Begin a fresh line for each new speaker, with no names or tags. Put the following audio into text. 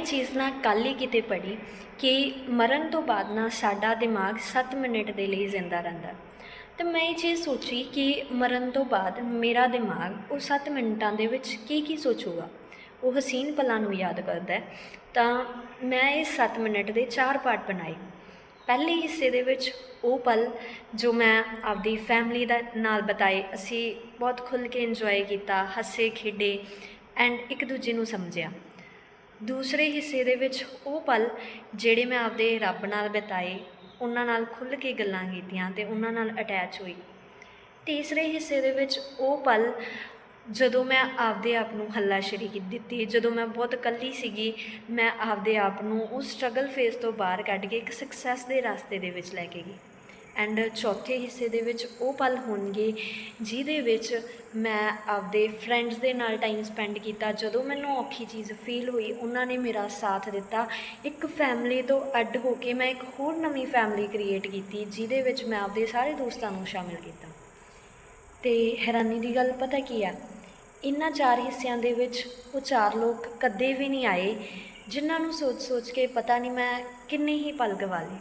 ਇਹ ਚੀਜ਼ ਨਾ ਕੱਲ੍ਹ ਹੀ ਕਿਤੇ ਪੜ੍ਹੀ ਕਿ ਮਰਨ ਤੋਂ ਬਾਅਦ ਨਾ ਸਾਡਾ ਦਿਮਾਗ 7 ਮਿੰਟ ਦੇ ਲਈ ਜ਼ਿੰਦਾ ਰਹਿੰਦਾ। ਤੇ ਮੈਂ ਇਹ ਚੀਜ਼ ਸੋਚੀ ਕਿ ਮਰਨ ਤੋਂ ਬਾਅਦ ਮੇਰਾ ਦਿਮਾਗ ਉਹ 7 ਮਿੰਟਾਂ ਦੇ ਵਿੱਚ ਕੀ ਕੀ ਸੋਚੂਗਾ, ਉਹ ਹਸੀਨ ਪਲਾਂ ਨੂੰ ਯਾਦ ਕਰਦਾ ਹੈ। ਤਾਂ ਮੈਂ ਇਹ 7 ਮਿੰਟ ਦੇ ਚਾਰ ਪਾਰਟ ਬਣਾਏ। ਪਹਿਲੇ ਹਿੱਸੇ ਦੇ ਵਿੱਚ ਉਹ ਪਲ ਜੋ ਮੈਂ ਆਪਦੀ ਫੈਮਿਲੀ ਦਾ ਨਾਲ ਬਤਾਏ, ਅਸੀਂ ਬਹੁਤ ਖੁੱਲ੍ਹ ਕੇ ਇੰਜੋਏ ਕੀਤਾ, ਹੱਸੇ, ਖੇਡੇ ਐਂਡ ਇੱਕ ਦੂਜੇ ਨੂੰ ਸਮਝਿਆ। ਦੂਸਰੇ ਹਿੱਸੇ ਦੇ ਵਿੱਚ ਉਹ ਪਲ ਜਿਹੜੇ ਮੈਂ ਆਪਦੇ ਰੱਬ ਨਾਲ ਬਿਤਾਏ, ਉਹਨਾਂ ਨਾਲ ਖੁੱਲ੍ਹ ਕੇ ਗੱਲਾਂ ਕੀਤੀਆਂ ਅਤੇ ਉਹਨਾਂ ਨਾਲ ਅਟੈਚ ਹੋਈ। ਤੀਸਰੇ ਹਿੱਸੇ ਦੇ ਵਿੱਚ ਉਹ ਪਲ ਜਦੋਂ ਮੈਂ ਆਪਦੇ ਆਪ ਨੂੰ ਹੱਲਾਸ਼ੇਰੀ ਕੀ ਦਿੱਤੀ, ਜਦੋਂ ਮੈਂ ਬਹੁਤ ਇਕੱਲੀ ਸੀਗੀ, ਮੈਂ ਆਪਦੇ ਆਪ ਨੂੰ ਉਸ ਸਟਰਗਲ ਫੇਸ ਤੋਂ ਬਾਹਰ ਕੱਢ ਕੇ ਇੱਕ ਸਕਸੈਸ ਦੇ ਰਸਤੇ ਦੇ ਵਿੱਚ ਲੈ ਕੇ ਗਈ। ਐਂਡ ਚੌਥੇ ਹਿੱਸੇ ਦੇ ਵਿੱਚ ਉਹ ਪਲ ਹੋਣਗੇ ਜਿਹਦੇ ਵਿੱਚ ਮੈਂ ਆਪਦੇ ਫਰੈਂਡਸ ਦੇ ਨਾਲ ਟਾਈਮ ਸਪੈਂਡ ਕੀਤਾ। ਜਦੋਂ ਮੈਨੂੰ ਔਖੀ ਚੀਜ਼ ਫੀਲ ਹੋਈ, ਉਹਨਾਂ ਨੇ ਮੇਰਾ ਸਾਥ ਦਿੱਤਾ। ਇੱਕ ਫੈਮਿਲੀ ਤੋਂ ਅੱਡ ਹੋ ਕੇ ਮੈਂ ਇੱਕ ਹੋਰ ਨਵੀਂ ਫੈਮਿਲੀ ਕ੍ਰੀਏਟ ਕੀਤੀ, ਜਿਹਦੇ ਵਿੱਚ ਮੈਂ ਆਪਦੇ ਸਾਰੇ ਦੋਸਤਾਂ ਨੂੰ ਸ਼ਾਮਿਲ ਕੀਤਾ। ਤੇ ਹੈਰਾਨੀ ਦੀ ਗੱਲ ਪਤਾ ਕੀ ਆ? ਇਹਨਾਂ ਚਾਰ ਹਿੱਸਿਆਂ ਦੇ ਵਿੱਚ ਉਹ ਚਾਰ ਲੋਕ ਕਦੇ ਵੀ ਨਹੀਂ ਆਏ, ਜਿਨ੍ਹਾਂ ਨੂੰ ਸੋਚ-ਸੋਚ ਕੇ ਪਤਾ ਨਹੀਂ ਮੈਂ ਕਿੰਨੇ ਹੀ ਪਲ ਗਵਾ ਲਏ।